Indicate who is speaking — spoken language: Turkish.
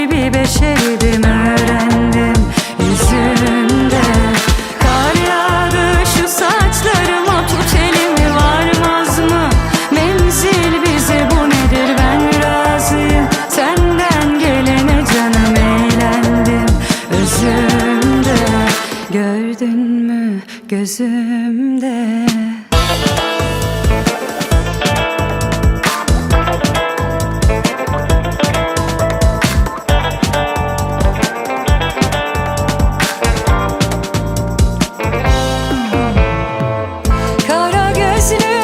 Speaker 1: gibi beşerdim öğrendim yüzünde Kar yağdı saçlarıma tut elimi varmaz mı? Menzil bize bu nedir ben razıyım. Senden gelene canım eğlendim özümde. Gördün mü gözümde? Sesini